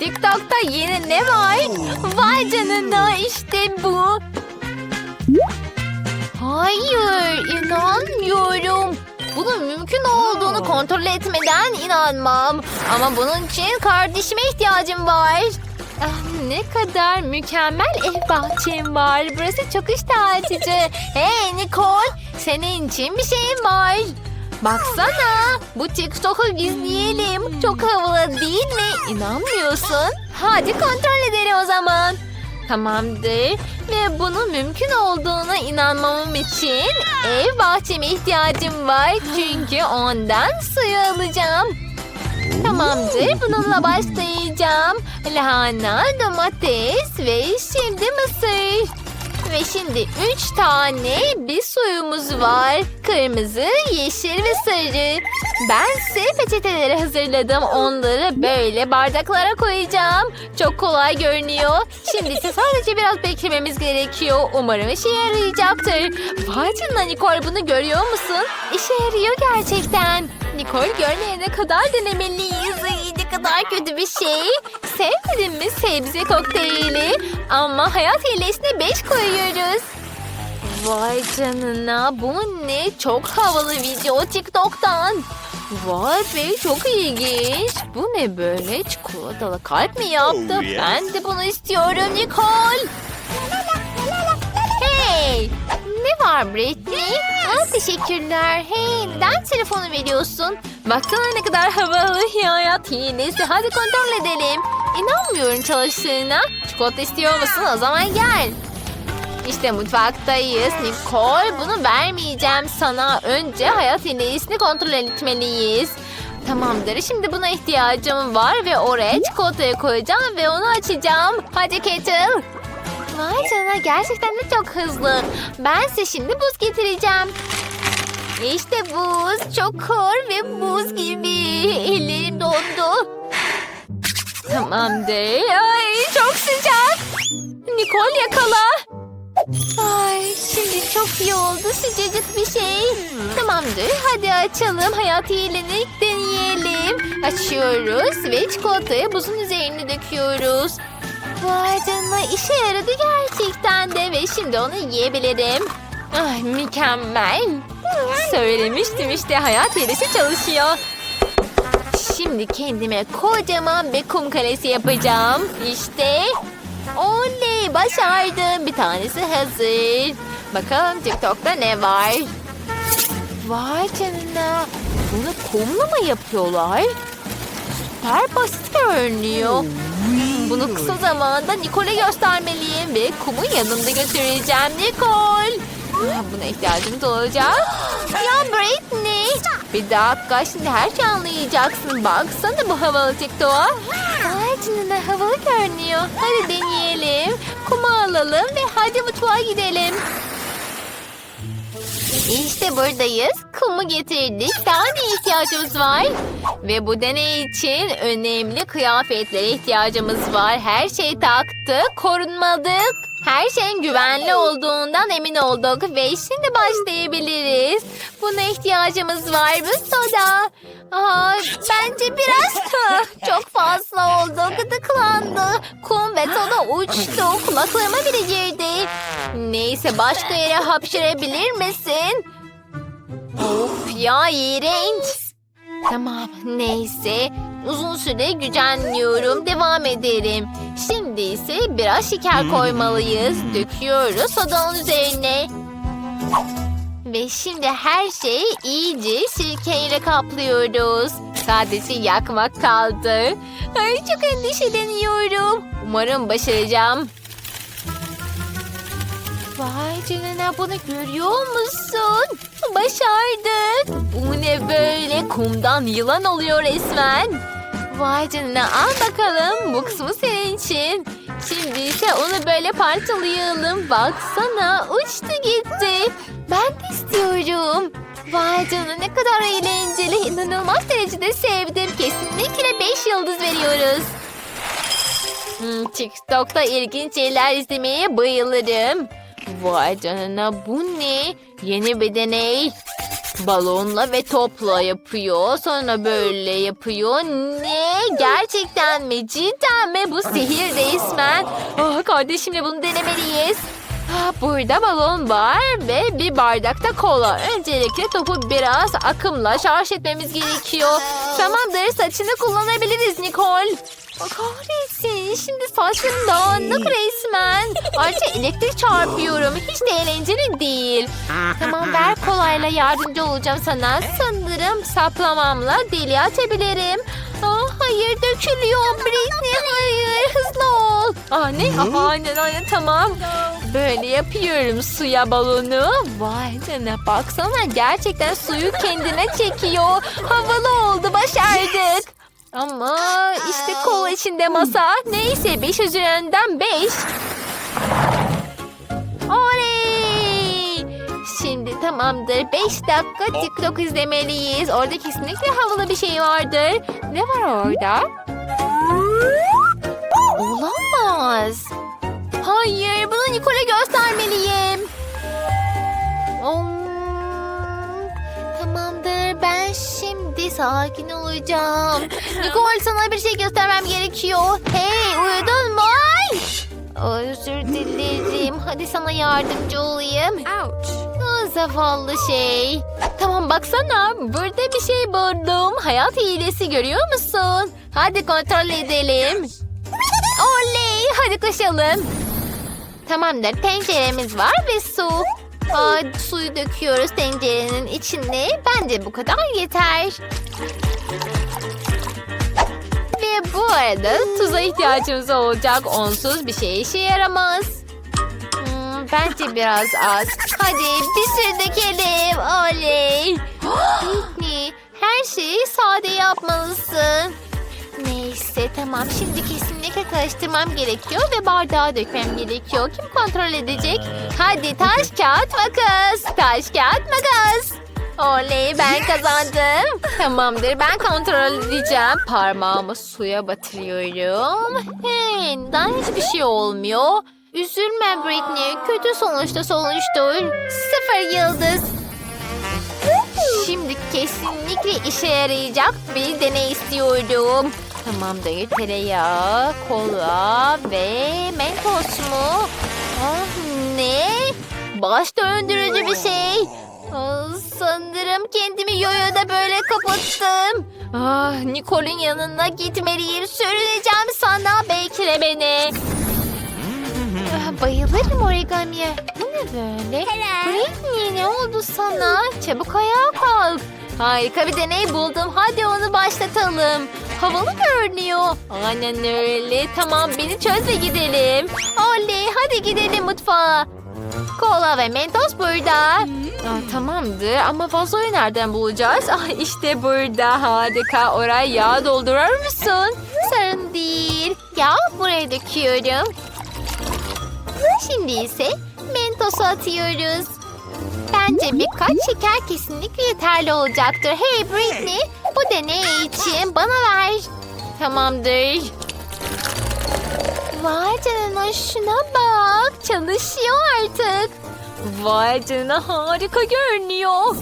TikTok'ta yeni ne var? Vay canına işte bu. Hayır inanmıyorum. Bunun mümkün olduğunu kontrol etmeden inanmam. Ama bunun için kardeşime ihtiyacım var. Ah, ne kadar mükemmel ev bahçem var. Burası çok iştah açıcı. Hey Nicole, senin için bir şeyim var. Baksana, bu TikTok'u izleyelim. Çok havalı değil mi? İnanmıyorsun. Hadi kontrol edelim o zaman. Tamamdır. Ve bunun mümkün olduğuna inanmamam için ev bahçeme ihtiyacım var. Çünkü ondan suyu alacağım. Tamamdır. Bununla başlayacağım. Lahana, domates ve şimdi mısır. Ve şimdi üç tane bir suyumuz var. Kırmızı, yeşil ve sarı. Ben size peçeteleri hazırladım. Onları böyle bardaklara koyacağım. Çok kolay görünüyor. Şimdi ise sadece biraz beklememiz gerekiyor. Umarım işe yarayacaktır. Vay canına Nicole bunu görüyor musun? İşe yarıyor gerçekten. Nicole görmeyene kadar denemeliyiz. Ne kadar kötü bir şey. Sevmedin mi sebze kokteyli? Ama hayat hilesine 5 koyuyoruz. Vay canına bu ne? Çok havalı video TikTok'tan. Vay be çok ilginç. Bu ne böyle? Çikolatalı kalp mi yaptı? Oh, yes. Ben de bunu istiyorum Nicole. Var Britney? Aa, teşekkürler. Hey neden telefonu veriyorsun? Baksana ne kadar havalı hayat hilesi. Hadi kontrol edelim. İnanmıyorum çalıştığına. Çikolata istiyor musun? O zaman gel. İşte mutfaktayız. Nicole bunu vermeyeceğim sana. Önce hayat hilesini kontrol etmeliyiz. Tamamdır. Şimdi buna ihtiyacım var ve oraya çikolatayı koyacağım ve onu açacağım. Hadi Kettle. Vay canına gerçekten de çok hızlı. Ben size şimdi buz getireceğim. İşte buz. Çok kor ve buz gibi. Ellerim dondu. Tamamdır. Ay çok sıcak. Nicole yakala. Ay şimdi çok iyi oldu sıcacık bir şey. Tamamdır hadi açalım hayat iyiliğini deneyelim. Açıyoruz ve çikolatayı buzun üzerine döküyoruz. Vay canına işe yaradı gerçekten de ve şimdi onu yiyebilirim. Ay mükemmel. Söylemiştim işte hayat hilesi çalışıyor. Şimdi kendime kocaman bir kum kalesi yapacağım. İşte. Oley başardım. Bir tanesi hazır. Bakalım TikTok'ta ne var? Vay canına. Bunu kumla mı yapıyorlar? Süper basit görünüyor. Bunu kısa zamanda Nicole'e göstermeliyim ve kumu yanımda götüreceğim Nicole. Buna ihtiyacımız olacak. Ya Britney. Bir dakika şimdi her şeyi anlayacaksın. Baksana bu havalı TikTok'a. Vay canına havalı görünüyor. Hadi deneyelim. Kumu alalım ve hadi mutfağa gidelim. İşte buradayız. Kumu getirdik. Daha ne ihtiyacımız var? Ve bu deney için önemli kıyafetlere ihtiyacımız var. Her şeyi taktık, korunmadık. Her şeyin güvenli olduğundan emin olduk ve şimdi başlayabiliriz. Buna ihtiyacımız var mı soda? Aa, bence biraz çok fazla oldu. Gıdıklandı. Kum ve soda uçtu. Kulaklarıma bile girdi. Neyse başka yere hapşırabilir misin? Of ya iğrenç. Tamam neyse. Uzun süre gücenliyorum. Devam ederim. Şimdi ise biraz şeker koymalıyız. Döküyoruz sodanın üzerine. Ve şimdi her şeyi iyice sirkeyle kaplıyoruz. Sadece yakmak kaldı. Ay çok endişeleniyorum. Umarım başaracağım. Vay canına bunu görüyor musun? Başardık. Bu ne böyle? Kumdan yılan oluyor resmen. Vay canına al bakalım. Bu kısmı senin için. Şimdi ise onu böyle parçalayalım. Baksana uçtu gitti. Ben de istiyorum. Vay canına ne kadar eğlenceli. İnanılmaz derecede sevdim. Kesinlikle 5 yıldız veriyoruz. Hmm, TikTok'ta ilginç şeyler izlemeye bayılırım. Vay canına bu ne? Yeni bir deney. Balonla ve topla yapıyor. Sonra böyle yapıyor. Ne? Gerçekten mi? Cidden mi? Bu sihir resmen. Ah, kardeşimle bunu denemeliyiz. Burada balon var ve bir bardakta kola. Öncelikle topu biraz akımla şarj etmemiz gerekiyor. Tamamdır saçını kullanabiliriz Nicole. Ah, Kahretsin şimdi saçım dağınık resmen. Ayrıca elektrik çarpıyorum. Hiç de eğlenceli değil. Tamam ver kolayla yardımcı olacağım sana. Sanırım saplamamla deli açabilirim. Ah, hayır dökülüyor Britney hayır hızlı ol. Ah ne? Ah, aynen aynen tamam. Böyle yapıyorum suya balonu. Vay canına baksana gerçekten suyu kendine çekiyor. Havalı oldu başardık. Ama işte kola içinde masa. Neyse 5 üzerinden 5. tamamdır. 5 dakika TikTok izlemeliyiz. Orada kesinlikle havalı bir şey vardır. Ne var orada? Olamaz. Hayır, bunu Nicole'e göstermeliyim. Tamamdır, ben şimdi sakin olacağım. Nicole sana bir şey göstermem gerekiyor. Hey, uyudun mu? Ay! Özür dilerim. Hadi sana yardımcı olayım. Ouch. Zavallı şey. Tamam baksana. Burada bir şey buldum. Hayat hilesi görüyor musun? Hadi kontrol edelim. Oley! Hadi koşalım. Tamamdır. Tenceremiz var ve su. Aa, suyu döküyoruz tencerenin içine. Bence bu kadar yeter. Ve bu arada tuza ihtiyacımız olacak. Onsuz bir şey işe yaramaz. Bence biraz az. Hadi bir sürü dökelim. Oley. Britney her şeyi sade yapmalısın. Neyse tamam şimdi kesinlikle karıştırmam gerekiyor ve bardağa dökmem gerekiyor. Kim kontrol edecek? Hadi taş kağıt makas. Taş kağıt makas. Oley ben kazandım. Tamamdır ben kontrol edeceğim. Parmağımı suya batırıyorum. Hey neden hiçbir şey olmuyor? Üzülme Britney. Kötü sonuçta sonuçtur. Sıfır yıldız. Şimdi kesinlikle işe yarayacak bir deney istiyorum. Tamamdır tereyağı, kola ve mentos mu? Ah, ne? Baş döndürücü bir şey. Ah, sanırım kendimi yoyoda böyle kapattım. Ah, Nicole'in yanına gitmeliyim. Sürüneceğim sana. Bekle beni. Bayılırım origamiye. Bu ne böyle? Britney ne oldu sana? Çabuk ayağa kalk. Harika bir deney buldum. Hadi onu başlatalım. Havalı görünüyor. Aynen öyle. Tamam beni çöz ve gidelim. Oley hadi gidelim mutfağa. Kola ve mentos burada. Aa, tamamdır ama vazoyu nereden bulacağız? Ah, işte burada harika. Oraya yağ doldurur musun? Sorun değil. Yağ buraya döküyorum. Şimdi ise mentosu atıyoruz. Bence birkaç şeker kesinlikle yeterli olacaktır. Hey Britney, bu deney için bana ver. Tamamdır. Vay canına şuna bak. Çalışıyor artık. Vay canına harika görünüyor.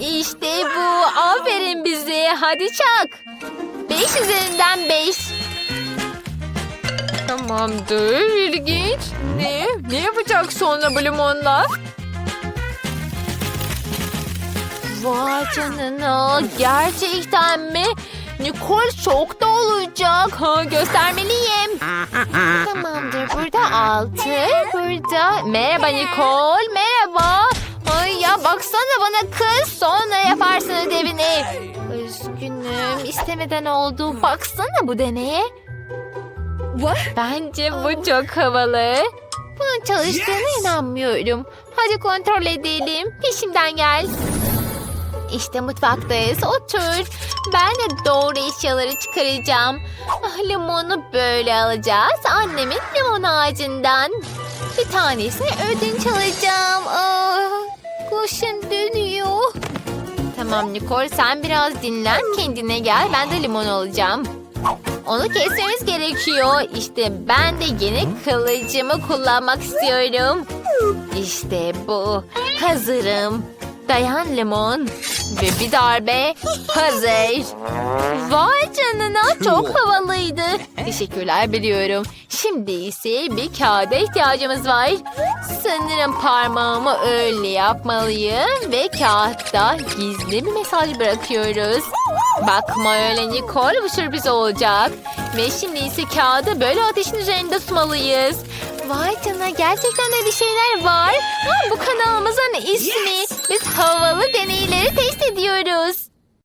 İşte bu. Aferin bize. Hadi çak. Beş üzerinden beş. Tamamdır. İlginç. Yapacak sonra bu limonla? Vay canına. Gerçekten mi? Nicole şokta olacak. Ha, göstermeliyim. Tamamdır. Burada altı. Burada. Merhaba Nicole. Merhaba. Ay ya baksana bana kız. Sonra yaparsın ödevini. Üzgünüm. istemeden oldu. Baksana bu deneye. What? Bence bu çok havalı. Bunun çalıştığına inanmıyorum. Hadi kontrol edelim. Peşimden gel. İşte mutfaktayız. Otur. Ben de doğru eşyaları çıkaracağım. Ah, limonu böyle alacağız. Annemin limon ağacından. Bir tanesini ödünç alacağım. Ah, kuşum dönüyor. Tamam Nicole sen biraz dinlen kendine gel. Ben de limon alacağım. Onu kesmemiz gerekiyor. İşte ben de yeni kılıcımı kullanmak istiyorum. İşte bu. Hazırım. Dayan limon. Ve bir darbe. Hazır. Vay canına çok havalıydı. Teşekkürler biliyorum. Şimdi ise bir kağıda ihtiyacımız var. Sanırım parmağımı öyle yapmalıyım ve kağıtta gizli bir mesaj bırakıyoruz. Bakma öyle Nicole bu sürpriz olacak. Ve şimdi ise kağıdı böyle ateşin üzerinde tutmalıyız. Vay canına gerçekten de bir şeyler var. Ha, bu kanalımızın ismi. Biz havalı deneyleri test ediyoruz.